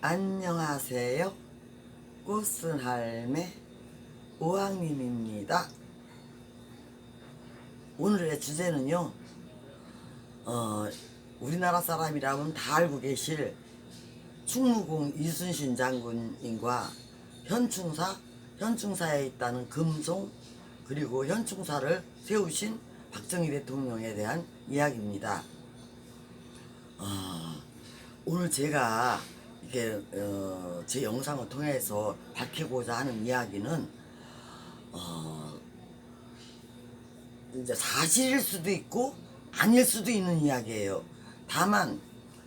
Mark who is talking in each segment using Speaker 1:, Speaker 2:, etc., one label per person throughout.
Speaker 1: 안녕하세요. 꽃순 할매 오왕님입니다. 오늘의 주제는요. 어, 우리나라 사람이라면 다 알고 계실 충무공 이순신 장군님과 현충사, 현충사에 있다는 금송 그리고 현충사를 세우신 박정희 대통령에 대한 이야기입니다. 어, 오늘 제가 이게 어, 제 영상을 통해서 밝히고자 하는 이야기는 어, 이제 사실일 수도 있고 아닐 수도 있는 이야기예요. 다만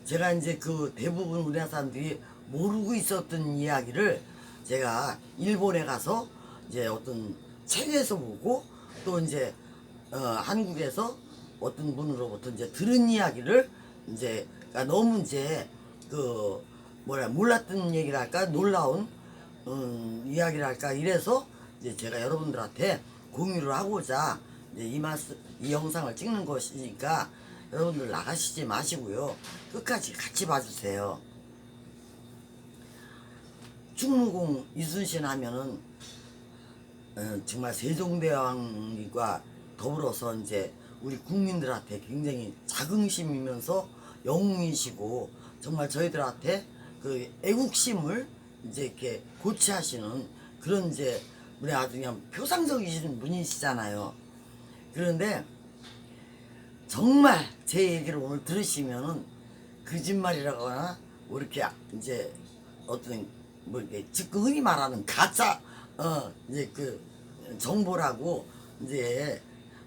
Speaker 1: 제가 이제 그 대부분 우리나라 사람들이 모르고 있었던 이야기를 제가 일본에 가서 이제 어떤 책에서 보고 또 이제 어, 한국에서 어떤 분으로부터 이제 들은 이야기를 이제 그러니까 너무 이제 그 뭐라 몰랐던 얘기를 할까 놀라운 음, 이야기를 할까 이래서 이제 제가 여러분들한테 공유를 하고자 이제 이 마스 이 영상을 찍는 것이니까 여러분들 나가시지 마시고요 끝까지 같이 봐주세요. 충무공 이순신 하면은 어, 정말 세종대왕과 더불어서 이제 우리 국민들한테 굉장히 자긍심이면서 영웅이시고 정말 저희들한테 그 애국심을 이제 이렇게 고취하시는 그런 이제 우리 아주 그냥 표상적이신 분이시잖아요. 그런데 정말 제 얘기를 오늘 들으시면은 거짓말이라거나 뭐 이렇게 이제 어떤 뭐 이렇게 즉그 흔히 말하는 가짜 어 이제 그 정보라고 이제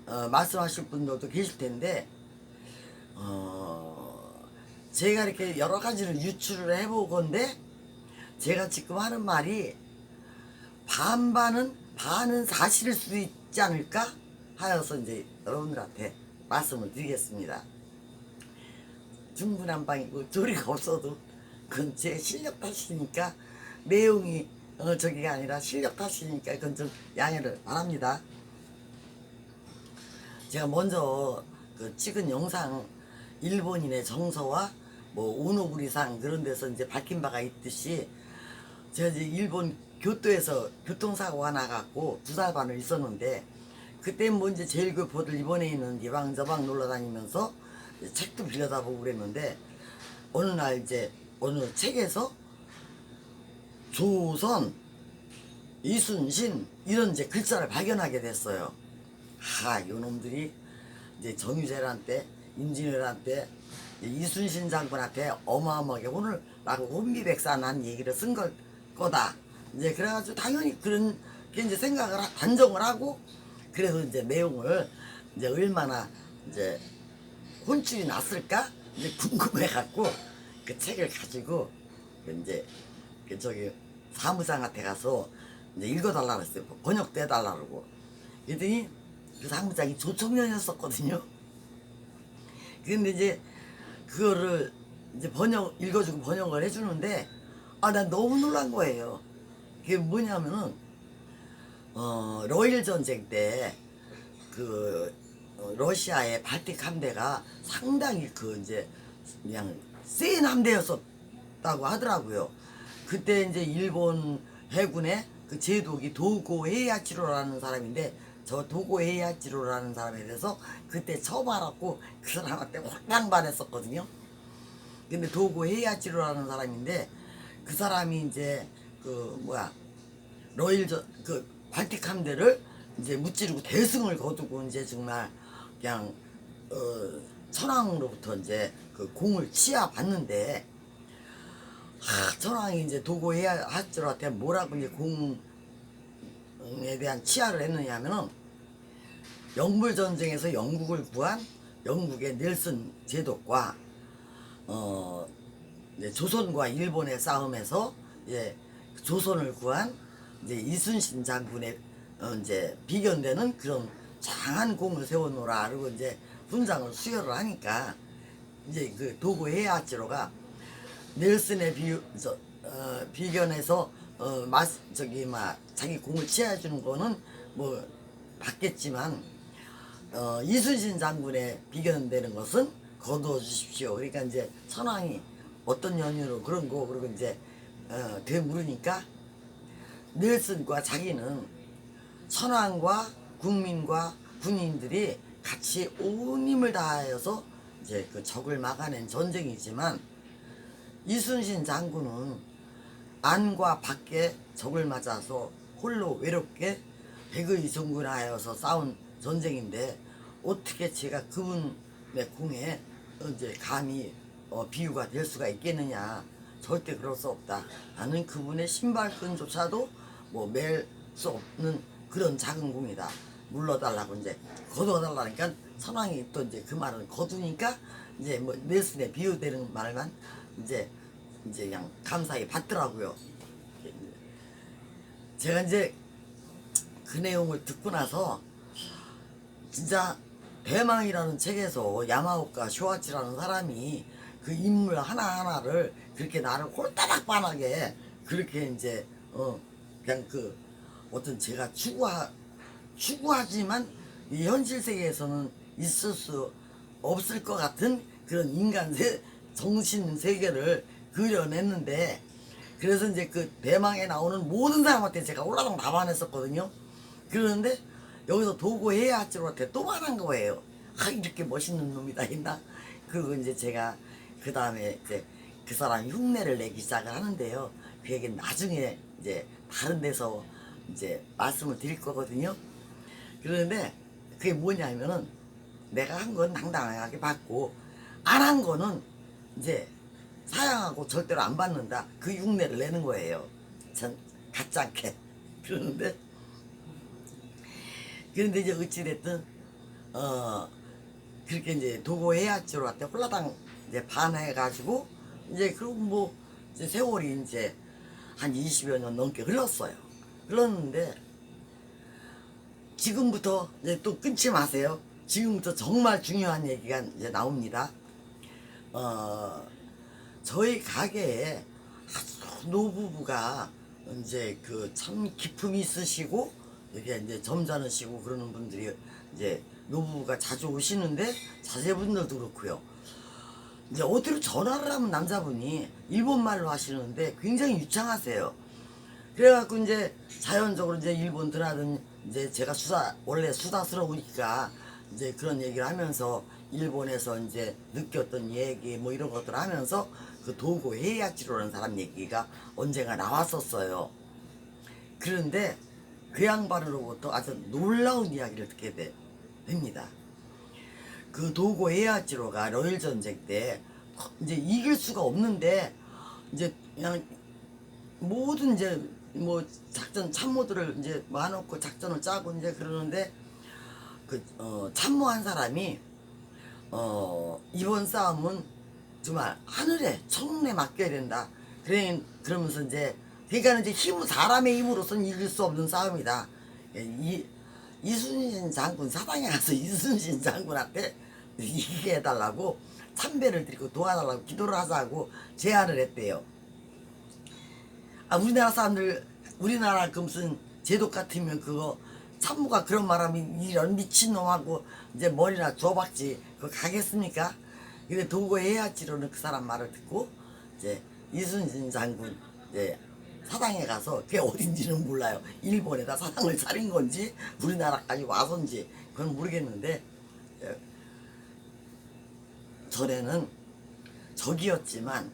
Speaker 1: 어 말씀하실 분들도 계실 텐데 어 제가 이렇게 여러 가지를 유추를 해보건데 제가 지금 하는 말이 반반은 반은 사실일 수도 있지 않을까 하여서 이제 여러분들한테 말씀을 드리겠습니다. 중구난방이고 조리가 없어도 그건 제 실력 탓이니까 내용이 어 저기가 아니라 실력 탓이니까 그건 좀 양해를 바랍니다. 제가 먼저 그 찍은 영상 일본인의 정서와 뭐 오노구리상 그런 데서 이제 밝힌 바가 있듯이 제가 이제 일본 교토에서 교통사고가 나갖고 두 달 반을 있었는데 그때 뭐 이제 제일 교포들 일본에 있는 이방저방 놀러 다니면서 책도 빌려다 보고 그랬는데 어느 날 이제 어느 책에서 조선 이순신 이런 이제 글자를 발견하게 됐어요. 하, 요놈들이 이제 정유재한테 임진왜란 때 이순신 장군한테 어마어마하게 오늘 라고 혼비백산한 얘기를 쓴 걸 거다. 이제 그래가지고 당연히 그런 게 이제 생각을 하- 단정을 하고 그래서 이제 내용을 이제 얼마나 이제 혼쭐이 났을까 이제 궁금해갖고 그 책을 가지고 그 이제 그 저기 사무장한테 가서 이제 읽어달라 그랬어요. 번역돼 달라고. 그랬더니 그 사무장이 조청년이었었거든요. 근데 이제 그거를 이제 번역 읽어주고 번역을 해주는데 아 난 너무 놀란 거예요. 그게 뭐냐면은 어 러일 전쟁 때그 러시아의 발틱 함대가 상당히 그 이제 그냥 센 함대였었다고 하더라고요. 그때 이제 일본 해군의 그 제독이 도고 헤이아치로라는 사람인데 저 도고 헤이아치로라는 사람에 대해서 그때 처음 알았고 그 사람한테 확당 반했었거든요. 근데 도고 헤이아치로라는 사람인데 그 사람이 이제 그 뭐야 러일 저그 발틱 함대를 이제 무찌르고 대승을 거두고 이제 정말 그냥 어 천황으로부터 이제 그 공을 취하 받는데 하, 천황이 이제 도고해야 하지한테 뭐라고 이제 공 에 대한 치하를 했느냐면은 영불 전쟁에서 영국을 구한 영국의 넬슨 제독과 어 조선과 일본의 싸움에서 이제 조선을 구한 이제 이순신 장군의 어 이제 비견되는 그런 장한 공을 세워놓으라 그리고 이제 훈장을 수여를 하니까 이제 그 도구 헤아치로가 넬슨의 비, 저, 어, 비견에서 어, 마, 저기 막 자기 공을 취해주는 거는 뭐 받겠지만 어, 이순신 장군의 비견되는 것은 거두어 주십시오. 그러니까 이제 천황이 어떤 연유로 그런 거 그리고 이제 어, 되물으니까 넬슨과 자기는 선왕과 국민과 군인들이 같이 온 힘을 다하여서 이제 그 적을 막아낸 전쟁이지만 이순신 장군은 안과 밖에 적을 맞아서 홀로 외롭게 백의 정군하여서 싸운 전쟁인데 어떻게 제가 그분의 공에 이제 감히 어, 비유가 될 수가 있겠느냐? 절대 그럴 수 없다. 나는 그분의 신발끈조차도 뭐 맬 수 없는 그런 작은 공이다. 물러달라고 이제 거둬달라니까 선왕이 또 이제 그 말은 거두니까 이제 뭐 넬슨에 비유되는 말만 이제 이제 그냥 감사히 받더라고요. 제가 이제 그 내용을 듣고 나서 진짜 대망이라는 책에서 야마오카 쇼아치라는 사람이 그 인물 하나하나를 그렇게 나를 홀따닥반하게 그렇게 이제 어 그냥 그 어떤 제가 추구하 추구하지만 이 현실 세계에서는 있을 수 없을 것 같은 그런 인간 세, 정신 세계를 그려냈는데 그래서 이제 그 대망에 나오는 모든 사람한테 제가 올라당 답안했었거든요. 그러는데 여기서 도구 해야지로한테 또 말한 거예요. 아 이렇게 멋있는 놈이 다 있나? 그리고 이제 제가 그 다음에 이제 그 사람 흉내를 내기 시작을 하는데요. 그 얘기는 나중에 이제 다른 데서 이제 말씀을 드릴 거거든요. 그런데 그게 뭐냐면은 내가 한 건 당당하게 받고 안 한 거는 이제 사양하고 절대로 안 받는다. 그 흉내를 내는 거예요. 전 가짜게 그러는데 그런데 이제 어찌됐든 어 그렇게 이제 도고 해야지로 한테 홀라당 이제 반해가지고 이제 그리고 뭐 이제 세월이 이제 한 20여 년 넘게 흘렀어요. 흘렀는데 지금부터 이제 또 끊지 마세요. 지금부터 정말 중요한 얘기가 이제 나옵니다. 어, 저희 가게에 노부부가 이제 그 참 기품이 있으시고 이게 이제 점잖으시고 그러는 분들이 이제 노부부가 자주 오시는데 자제분들도 그렇고요. 이제 어디로 전화를 하면 남자분이 일본말로 하시는데 굉장히 유창하세요. 그래갖고 이제 자연적으로 이제 일본 드나든 이제 제가 수다 원래 수다스러우니까 이제 그런 얘기를 하면서 일본에서 이제 느꼈던 얘기 뭐 이런 것들 하면서 그 도고 헤이아치로라는 사람 얘기가 언젠가 나왔었어요. 그런데 그 양반으로부터 아주 놀라운 이야기를 듣게 돼- 됩니다. 그 도고 헤이아치로가 러일 전쟁 때 이제 이길 수가 없는데 이제 그냥 모든 이제 뭐 작전 참모들을 이제 모아놓고 작전을 짜고 이제 그러는데 그 어, 참모한 사람이 어 이번 싸움은 정말 하늘에 천문에 맡겨야 된다. 그래 그러면서 이제 그러니까 이제 힘 사람의 힘으로서는 이길 수 없는 싸움이다. 예, 이 이순신 장군 사당에 가서 이순신 장군한테 이기게 해달라고 참배를 드리고 도와달라고 기도를 하자고 제안을 했대요. 아 우리나라 사람들 우리나라 그 무슨 제독 같으면 그거 참모가 그런 말하면 이런 미친놈하고 이제 머리나 줘박지 그거 가겠습니까? 근데 도고 해야지로는 그 사람 말을 듣고 이제 이순신 장군 이제 사당에 가서 그게 어딘지는 몰라요. 일본에다 사당을 차린 건지 우리나라까지 와서인지 그건 모르겠는데 예, 전에는 적이었지만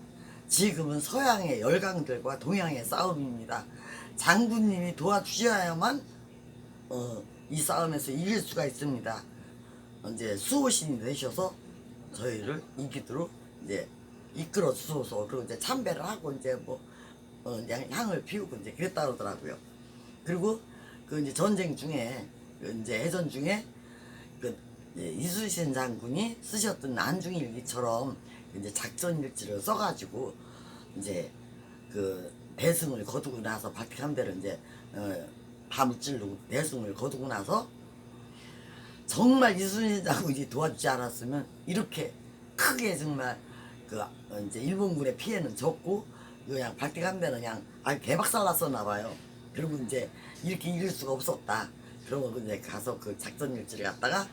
Speaker 1: 지금은 서양의 열강들과 동양의 싸움입니다. 장군님이 도와주셔야만 어, 이 싸움에서 이길 수가 있습니다. 이제 수호신이 되셔서 저희를 이기도록 이제 이끌어 주소서 그리고 이제 참배를 하고 이제 뭐 어, 그냥 향을 피우고 이제 그랬다 그러더라고요. 그리고 그 이제 전쟁 중에 그 이제 해전 중에 그 이제 이순신 장군이 쓰셨던 안중일기처럼 이제 작전 일지를 써가지고 이제 그 대승을 거두고 나서 박해함대를 이제 어, 밤질로 대승을 거두고 나서 정말 이순신 장군이 도와주지 않았으면 이렇게 크게 정말 그 어, 이제 일본군의 피해는 적고 그냥 발대감대는 그냥 아 개박살 났었나 봐요. 그리고 이제 이렇게 이길 수가 없었다. 그러고 이제 가서 그 작전 일지를 갖다가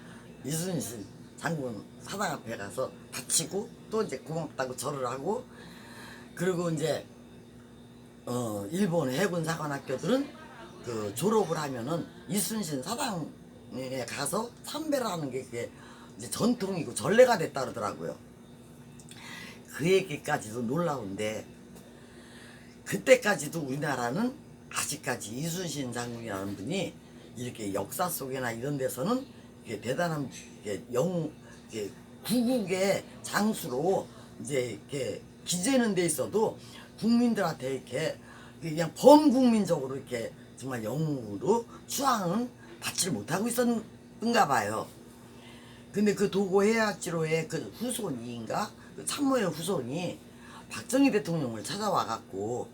Speaker 1: 이순신 장군 사당 앞에 가서 다치고 또 이제 고맙다고 절을 하고 그리고 이제 어, 일본 해군 사관학교들은 그 졸업을 하면은 이순신 사당 에 가서 하는 게 그게 이제 전통이고 전례가 됐다 그러더라고요. 그 얘기까지도 놀라운데 그때까지도 우리나라는 아직까지 이순신 장군이라는 분이 이렇게 역사 속에나 이런 데서는 이게 대단한 이게 영 이게 구국의 장수로 이제 이렇게 기재는 데 있어도 국민들한테 이렇게 그냥 범국민적으로 이렇게 정말 영웅으로 추앙은 받지를 못하고 있었는가 봐요. 근데 그 도고 해약지로의 그 후손인가 그 참모의 후손이 박정희 대통령을 찾아와 갖고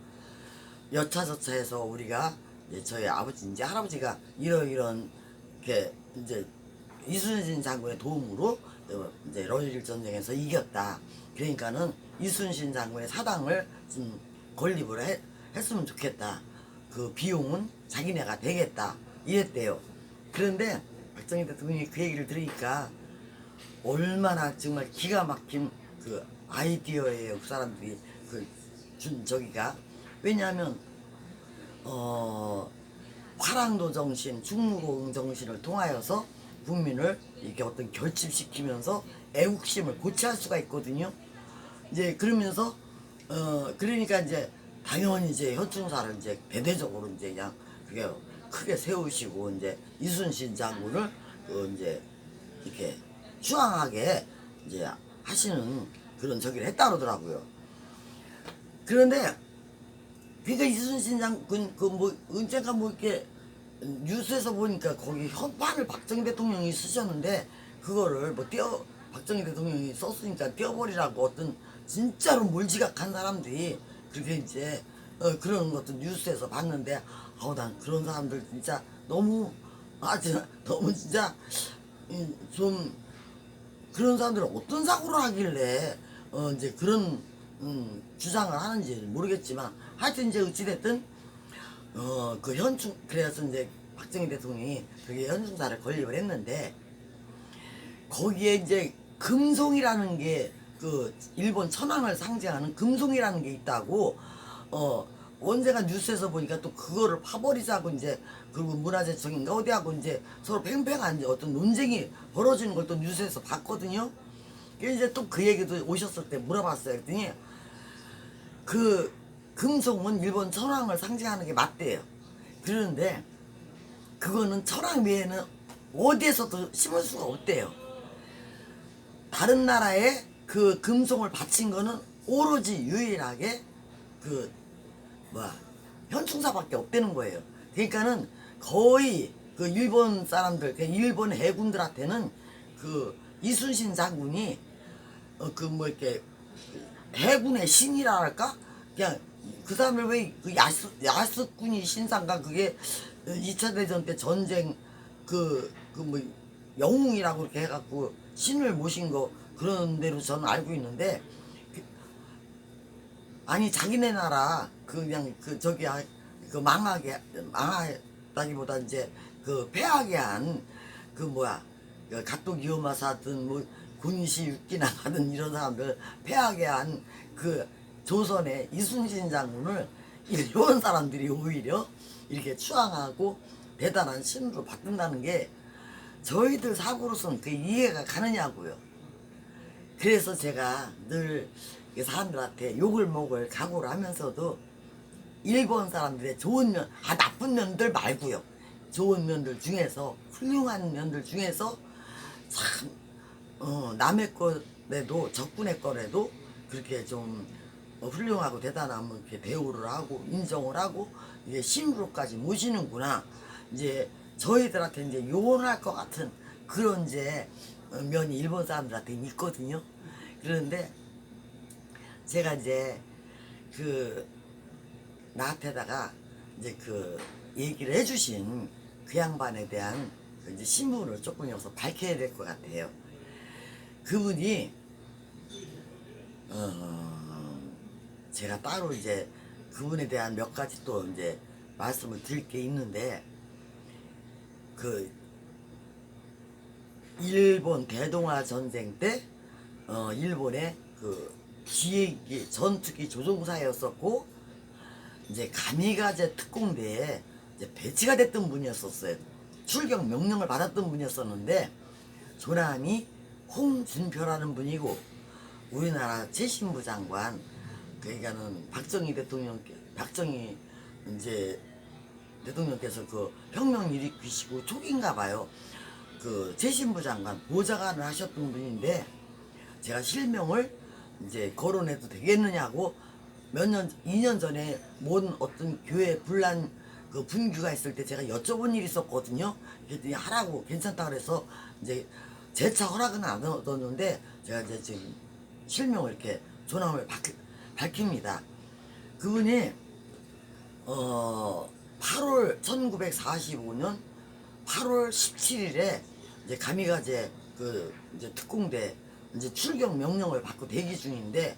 Speaker 1: 여차저차 해서 우리가 이제 저희 아버지 이제 할아버지가 이러 이런 게 이제 이순신 장군의 도움으로 어, 이제 러일 전쟁에서 이겼다. 그러니까는 이순신 장군의 사당을 좀 건립을 해- 했으면 좋겠다. 그 비용은 자기네가 되겠다. 이랬대요. 그런데 박정희 대통령이 그 얘기를 들으니까 얼마나 정말 기가 막힌 그 아이디어예요. 그 사람들이 그 준 저기가 왜냐하면 어 화랑도 정신, 중무공 정신을 통하여서 국민을 이렇게 어떤 결집시키면서 애국심을 고취할 수가 있거든요. 이제 그러면서 어 그러니까 이제 당연히 이제 현충사를 이제 대대적으로 이제 그냥 그게 크게 세우시고 이제 이순신 장군을 그 이제 이렇게 추앙하게 이제 하시는 그런 저기를 했다 그러더라고요. 그런데 그러니까 이순신 장군 그뭐 언젠가 뭐 이렇게 뉴스에서 보니까 거기 현판을 박정희 대통령이 쓰셨는데 그거를 뭐 떼어 박정희 대통령이 썼으니까 떼어버리라고 어떤 진짜로 몰지각한 사람들이 그렇게 이제 어, 그런 것도 뉴스에서 봤는데 아우 난 그런 사람들 진짜 너무 아주 너무 진짜 음, 좀 그런 사람들은 어떤 사고를 하길래 어 이제 그런 음, 주장을 하는지 모르겠지만 하여튼 이제 어찌됐든 어 그 현충 그래서 이제 박정희 대통령이 그게 현충사를 건립을 했는데 거기에 이제 금송이라는 게 그 일본 천황을 상징하는 금송이라는 게 있다고 어 언제가 뉴스에서 보니까 또 그거를 파버리자고 이제 그리고 문화재청인가 어디하고 이제 서로 팽팽한 이제 어떤 논쟁이 벌어지는 걸 또 뉴스에서 봤거든요. 이제 또 그 얘기도 오셨을 때 물어봤어요. 그랬더니 그 금송은 일본 천황을 상징하는 게 맞대요. 그런데 그거는 천황 외에는 어디에서도 심을 수가 없대요. 다른 나라에 그 금송을 바친 거는 오로지 유일하게 그 뭐야 현충사밖에 없다는 거예요. 그러니까는 거의 그 일본 사람들, 그 일본 해군들한테는 그 이순신 장군이 어 그 뭐 이렇게 해군의 신이라 할까? 그냥 그 사람을 왜 그 야스 야스군이 신상가 그게 2차 대전 때 전쟁 그 그 뭐 영웅이라고 이렇게 해갖고 신을 모신 거 그런 대로 저는 알고 있는데 그- 아니 자기네 나라 그 그냥 그 저기 아- 그 망하게 망하다기보다 이제 그 패하게 한 그 뭐야 그 가토 기요마사든 뭐 군시 육기나 하든 이런 사람들 패하게 한 그 조선의 이순신 장군을 일본 사람들이 오히려 이렇게 추앙하고 대단한 신으로 받는다는 게 저희들 사고로서는 그 이해가 가느냐고요. 그래서 제가 늘 사람들한테 욕을 먹을 각오를 하면서도 일본 사람들의 좋은 면, 아 나쁜 면들 말고요. 좋은 면들 중에서 훌륭한 면들 중에서 참 어, 남의 거라도 적군의 거라도 그렇게 좀 어, 훌륭하고 대단하면 이렇게 대우를 하고 인정을 하고 이제 신으로까지 모시는구나. 이제 저희들한테 이제 요원할 것 같은 그런 이제 어, 면이 일본 사람들한테 있거든요. 그런데 제가 이제 그 나한테다가 이제 그 얘기를 해주신 그 양반에 대한 그 이제 신분을 조금 여기서 밝혀야 될 것 같아요. 그분이 어 제가 따로 이제 그분에 대한 몇 가지 또 이제 말씀을 드릴 게 있는데 그 일본 대동아 전쟁 때 어, 일본의 그 기획기 전투기 조종사였었고 이제 가미가제 특공대에 이제 배치가 됐던 분이었었어요. 출격 명령을 받았던 분이었었는데 조남이 홍준표라는 분이고 우리나라 최신부 장관 그러니까는 박정희 대통령 박정희 이제 대통령께서 그 혁명 일으키시고 초기인가 봐요. 그 최신부 장관 보좌관을 하셨던 분인데 제가 실명을 이제 거론해도 되겠느냐고 몇 년, 2년 전에 뭔 어떤 교회 분란 그 분규가 있을 때 제가 여쭤본 일이 있었거든요. 그랬더니 하라고 괜찮다 그래서 이제 재차 허락은 안 얻었는데 제가 이제 지금 실명을 이렇게 조남을 밝히, 밝힙니다. 그분이 어 8월 1945년 8월 17일에 이제 가미가제 그 이제 특공대 이제 출격 명령을 받고 대기 중인데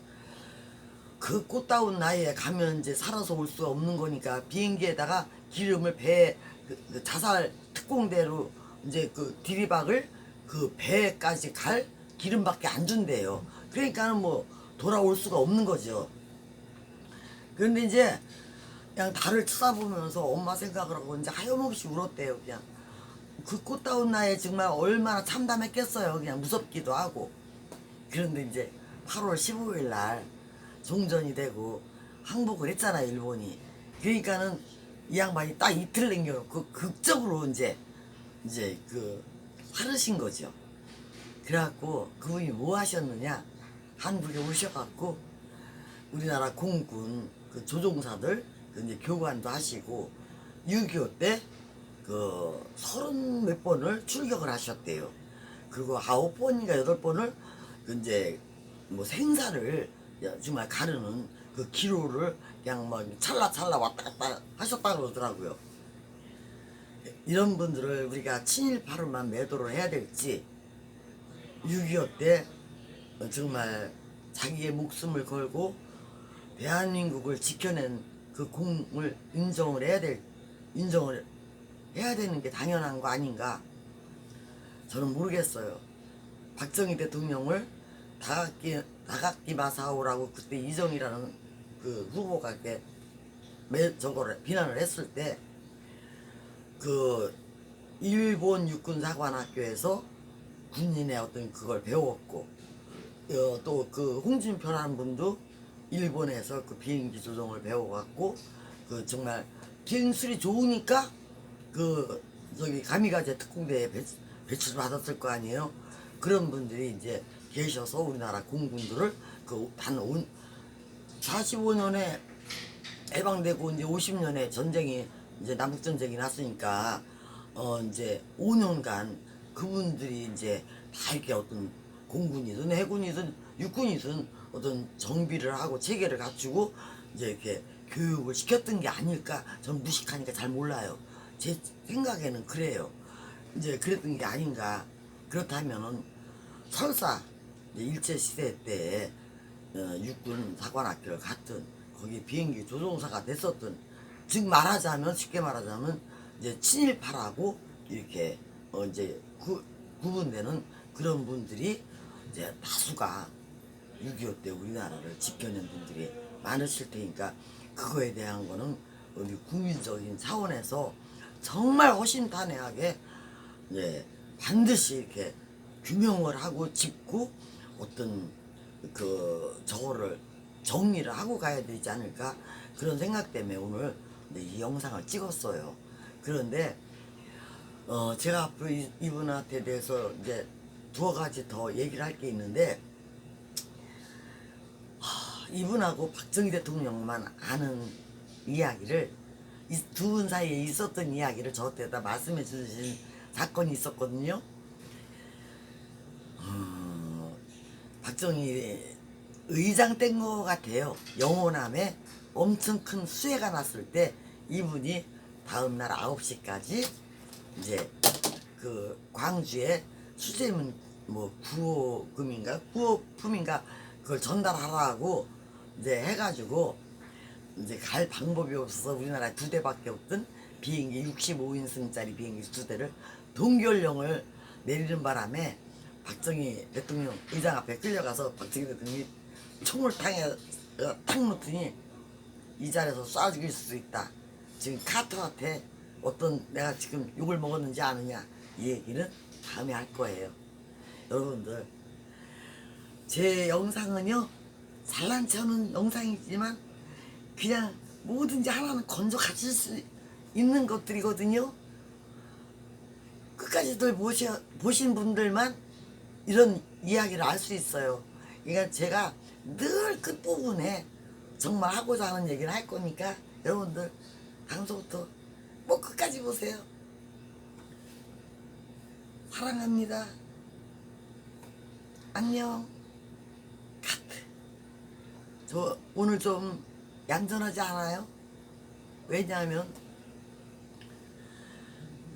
Speaker 1: 그 꽃다운 나이에 가면 이제 살아서 올 수 없는 거니까 비행기에다가 기름을 배 그, 그 자살 특공대로 이제 그 디리박을 그 배까지 갈 기름밖에 안 준대요. 그러니까는 뭐 돌아올 수가 없는 거죠. 그런데 이제 그냥 달을 쳐다보면서 엄마 생각을 하고 이제 하염없이 울었대요. 그냥 그 꽃다운 나이에 정말 얼마나 참담했겠어요. 그냥 무섭기도 하고. 그런데 이제 8월 15일 날 종전이 되고 항복을 했잖아 일본이. 그러니까는 이 양반이 딱 이틀 남겨놓고 극적으로 이제 이제 그 화르신 거죠. 그래갖고 그분이 뭐 하셨느냐 한국에 오셔갖고 우리나라 공군 그 조종사들 그 이제 교관도 하시고 6.25 때 그 서른 몇 번을 출격을 하셨대요. 그리고 아홉 번인가 여덟 번을 그 이제 뭐 생사를 정말 가르는 그 기로를 그냥 막 찰나찰나 왔다 갔다 하셨다 그러더라고요. 이런 분들을 우리가 친일파로만 매도를 해야 될지 6.25 때 정말 자기의 목숨을 걸고 대한민국을 지켜낸 그 공을 인정을 해야 될 인정을 해야 되는 게 당연한 거 아닌가 저는 모르겠어요 박정희 대통령을 다각기 다각기 마사오라고 그때 이정이라는 그 후보가 이렇게 매 저거를 비난을 했을 때 그 일본 육군 사관학교에서 군인의 어떤 그걸 배웠고 어, 또그 홍준표라는 분도 일본에서 그 비행기 조종을 배워갖고 그 정말 기술이 좋으니까 그 저기 가미가제 특공대에 배치, 배치를 받았을 거 아니에요. 그런 분들이 이제 계셔서 우리나라 공군들을 그단 45년에 해방되고 이제 50년에 전쟁이 이제 남북 전쟁이 났으니까 어 이제 5년간 그분들이 이제 다 이렇게 어떤 공군이든 해군이든 육군이든 어떤 정비를 하고 체계를 갖추고 이제 이렇게 교육을 시켰던 게 아닐까 저는 무식하니까 잘 몰라요. 제 생각에는 그래요. 이제 그랬던 게 아닌가. 그렇다면은 설사 일제 시대 때 어, 육군 사관학교를 갔든 거기 비행기 조종사가 됐었든 즉 말하자면 쉽게 말하자면 이제 친일파라고 이렇게 어 이제 구, 구분되는 그런 분들이 이제 다수가 6.25 때 우리나라를 지켜낸 분들이 많으실 테니까 그거에 대한 거는 우리 국민적인 차원에서 정말 허심탄회하게 이제 반드시 이렇게 규명을 하고 짚고 어떤 그 저거를 정리를 하고 가야 되지 않을까 그런 생각 때문에 오늘 네, 이 영상을 찍었어요. 그런데 어 제가 앞으로 이, 이분한테 대해서 이제 두어 가지 더 얘기를 할 게 있는데 하, 이분하고 박정희 대통령만 아는 이야기를 두 분 사이에 있었던 이야기를 저한테 다 말씀해 주신 사건이 있었거든요. 음, 박정희 의장 된 것 같아요. 영호남에 엄청 큰 수해가 났을 때 이분이 다음날 9시까지 이제 그 광주에 수재문 뭐 구호금인가 구호품인가 그걸 전달하라고 이제 해가지고 이제 갈 방법이 없어서 우리나라에 두 대밖에 없던 비행기 65인승짜리 비행기 두 대를 동결령을 내리는 바람에 박정희 대통령 의장 앞에 끌려가서 박정희 대통령이 총을 탕에 어, 탁 놓더니 이 자리에서 쏴 죽일 수도 있다. 지금 카터한테 어떤 내가 지금 욕을 먹었는지 아느냐 이 얘기는 다음에 할 거예요. 여러분들 제 영상은요 잘난 척는 영상이지만 그냥 뭐든지 하나는 건져 가질 수 있는 것들이거든요. 끝까지 들 보셔, 보신 분들만 이런 이야기를 알수 있어요. 그러니까 제가 늘 끝부분에 정말 하고자 하는 얘기를 할 거니까 여러분들 방송부터 뭐 끝까지 보세요. 사랑합니다. 안녕. 카트. 저 오늘 좀 얌전하지 않아요? 왜냐하면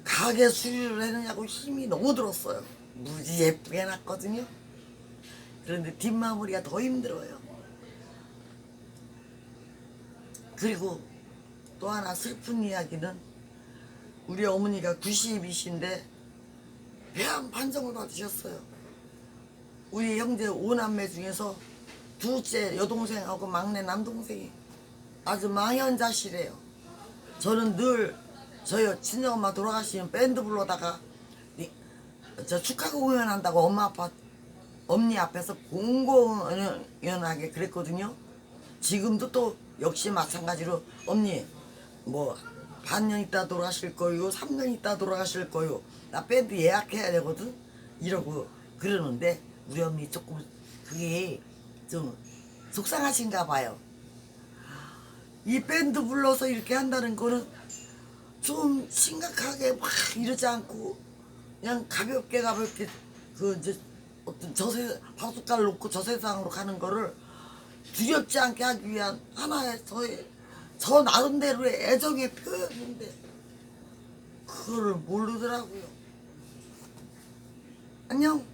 Speaker 1: 가게 수리를 해느냐고 힘이 너무 들었어요. 무지 예쁘게 해놨거든요. 그런데 뒷마무리가 더 힘들어요. 그리고 또 하나 슬픈 이야기는 우리 어머니가 90이신데 폐암 판정을 받으셨어요. 우리 형제 오남매 중에서 둘째 여동생하고 막내 남동생이 아주 망연자실해요. 저는 늘 저희 친정엄마 돌아가시면 밴드 불러다가 이- 저 축하 공연한다고 엄마 아빠 엄니 앞에서 공공연하게 그랬거든요. 지금도 또 역시 마찬가지로 엄니 뭐 반년 있다 돌아가실 거요, 3년 있다 돌아가실 거요. 나 밴드 예약해야 되거든. 이러고 그러는데 우리 엄니 조금 그게 좀 속상하신가 봐요. 이 밴드 불러서 이렇게 한다는 거는 좀 심각하게 막 이러지 않고 그냥 가볍게 가볍게 그 이제 어떤 저세 바둑갈 놓고 저 세상으로 가는 거를 두렵지 않게 하기 위한 하나의 저의 저 나름대로의 애정의 표현인데 그거를 모르더라고요. 안녕.